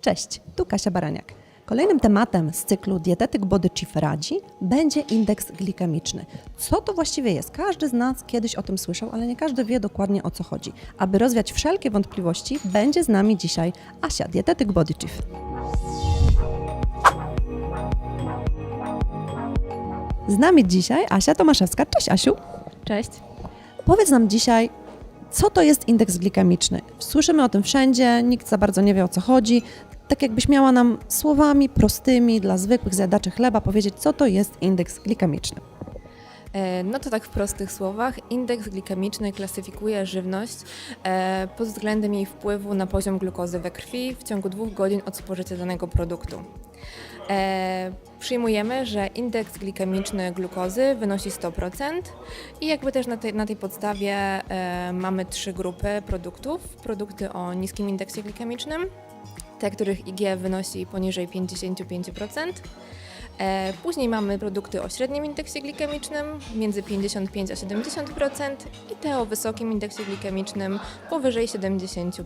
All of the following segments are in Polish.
Cześć, tu Kasia Baraniak. Kolejnym tematem z cyklu Dietetyk Body Chief radzi będzie indeks glikemiczny. Co to właściwie jest? Każdy z nas kiedyś o tym słyszał, ale nie każdy wie dokładnie o co chodzi. Aby rozwiać wszelkie wątpliwości, będzie z nami dzisiaj Asia, dietetyk Body Chief. Z nami dzisiaj Asia Tomaszewska. Cześć Asiu. Cześć. Powiedz nam dzisiaj, co to jest indeks glikemiczny? Słyszymy o tym wszędzie, nikt za bardzo nie wie o co chodzi. Tak jakbyś miała nam słowami prostymi dla zwykłych zjadaczy chleba powiedzieć, co to jest indeks glikemiczny. E, No to tak w prostych słowach, indeks glikemiczny klasyfikuje żywność e, pod względem jej wpływu na poziom glukozy we krwi w ciągu dwóch godzin od spożycia danego produktu. E, Przyjmujemy, że indeks glikemiczny glukozy wynosi 100% i jakby też na tej, na tej podstawie mamy trzy grupy produktów. Produkty o niskim indeksie glikemicznym, te, których IG wynosi poniżej 55%. E, Później mamy produkty o średnim indeksie glikemicznym między 55 a 70% i te o wysokim indeksie glikemicznym powyżej 70%.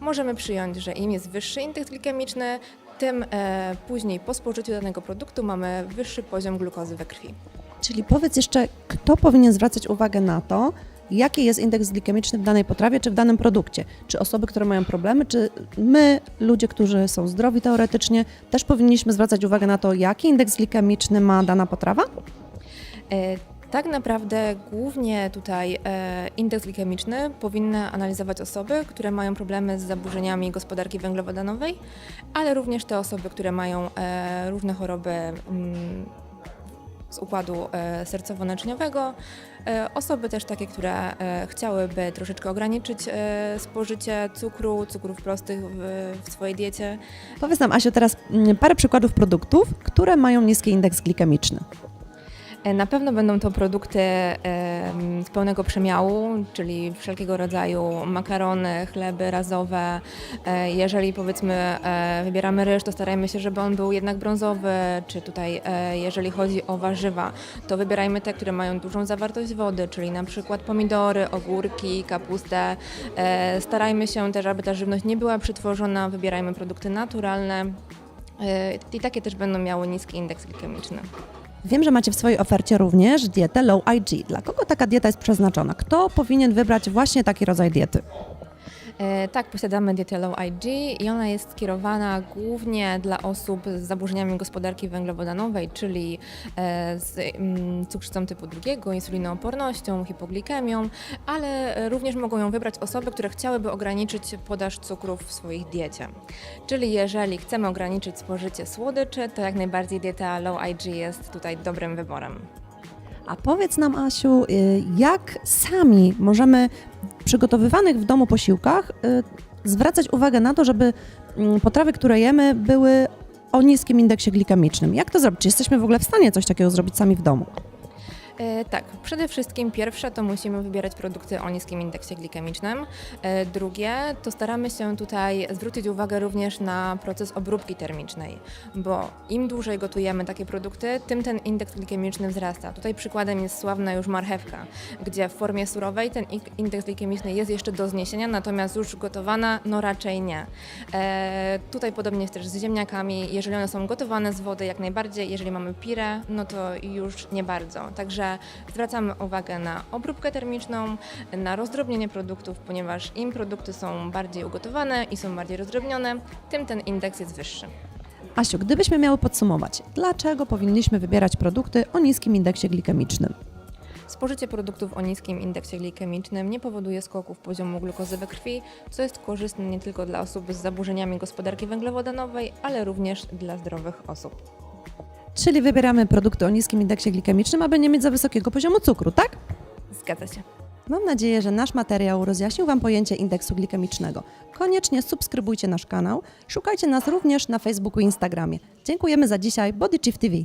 Możemy przyjąć, że im jest wyższy indeks glikemiczny, tym e, później po spożyciu danego produktu mamy wyższy poziom glukozy we krwi. Czyli powiedz jeszcze, kto powinien zwracać uwagę na to, jaki jest indeks glikemiczny w danej potrawie czy w danym produkcie? Czy osoby, które mają problemy, czy my, ludzie, którzy są zdrowi teoretycznie, też powinniśmy zwracać uwagę na to, jaki indeks glikemiczny ma dana potrawa? E, Tak naprawdę głównie tutaj e, indeks glikemiczny powinny analizować osoby, które mają problemy z zaburzeniami gospodarki węglowodanowej, ale również te osoby, które mają e, różne choroby mm, z układu e, sercowo-naczyniowego, e, osoby też takie, które e, chciałyby troszeczkę ograniczyć spożycie cukru, cukrów prostych w, w swojej diecie. Powiedz nam, Asiu, teraz mm, parę przykładów produktów, które mają niski indeks glikemiczny. E, Na pewno będą to produkty z pełnego przemiału, czyli wszelkiego rodzaju makarony, chleby razowe. E, Jeżeli powiedzmy e, wybieramy ryż, to starajmy się, żeby on był jednak brązowy, czy tutaj jeżeli chodzi o warzywa, to wybierajmy te, które mają dużą zawartość wody, czyli na przykład pomidory, ogórki, kapustę. Starajmy się też, aby ta żywność nie była przetworzona, wybierajmy produkty naturalne. I takie też będą miały niski indeks glikemiczny. Wiem, że macie w swojej ofercie również dietę low IG. Dla kogo taka dieta jest przeznaczona? Kto powinien wybrać właśnie taki rodzaj diety? E, Tak, posiadamy dietę Low IG i ona jest skierowana głównie dla osób z zaburzeniami gospodarki węglowodanowej, czyli e, z mm, cukrzycą typu drugiego, insulinoopornością, hipoglikemią, ale również mogą ją wybrać osoby, które chciałyby ograniczyć podaż cukrów w swoich diecie. Czyli jeżeli chcemy ograniczyć spożycie słodyczy, to jak najbardziej dieta Low IG jest tutaj dobrym wyborem. A powiedz nam, Asiu, y, jak sami możemy w przygotowywanych w domu posiłkach y, zwracać uwagę na to, żeby mm, potrawy, które jemy, były o niskim indeksie glikemicznym? Jak to zrobić? Czy jesteśmy w ogóle w stanie coś takiego zrobić sami w domu? E, tak, przede wszystkim pierwsze to musimy wybierać produkty o niskim indeksie glikemicznym. E, drugie to staramy się tutaj zwrócić uwagę również na proces obróbki termicznej, bo im dłużej gotujemy takie produkty, tym ten indeks glikemiczny wzrasta. Tutaj przykładem jest sławna już marchewka, gdzie w formie surowej ten indeks glikemiczny jest jeszcze do zniesienia, natomiast już gotowana, no raczej nie. E, tutaj podobnie jest też z ziemniakami, jeżeli one są gotowane z wody jak najbardziej, jeżeli mamy pirę, no to już nie bardzo. Także zwracamy uwagę na obróbkę termiczną, na rozdrobnienie produktów, ponieważ im produkty są bardziej ugotowane i są bardziej rozdrobnione, tym ten indeks jest wyższy. Asiu, gdybyśmy miały podsumować, dlaczego powinniśmy wybierać produkty o niskim indeksie glikemicznym? Spożycie produktów o niskim indeksie glikemicznym nie powoduje skoków poziomu glukozy we krwi, co jest korzystne nie tylko dla osób z zaburzeniami gospodarki węglowodanowej, ale również dla zdrowych osób. Czyli wybieramy produkty o niskim indeksie glikemicznym, aby nie mieć za wysokiego poziomu cukru, tak? Zgadza się. Mam nadzieję, że nasz materiał rozjaśnił Wam pojęcie indeksu glikemicznego. Koniecznie subskrybujcie nasz kanał, szukajcie nas również na Facebooku i Instagramie. Dziękujemy za dzisiaj, Body Chief TV.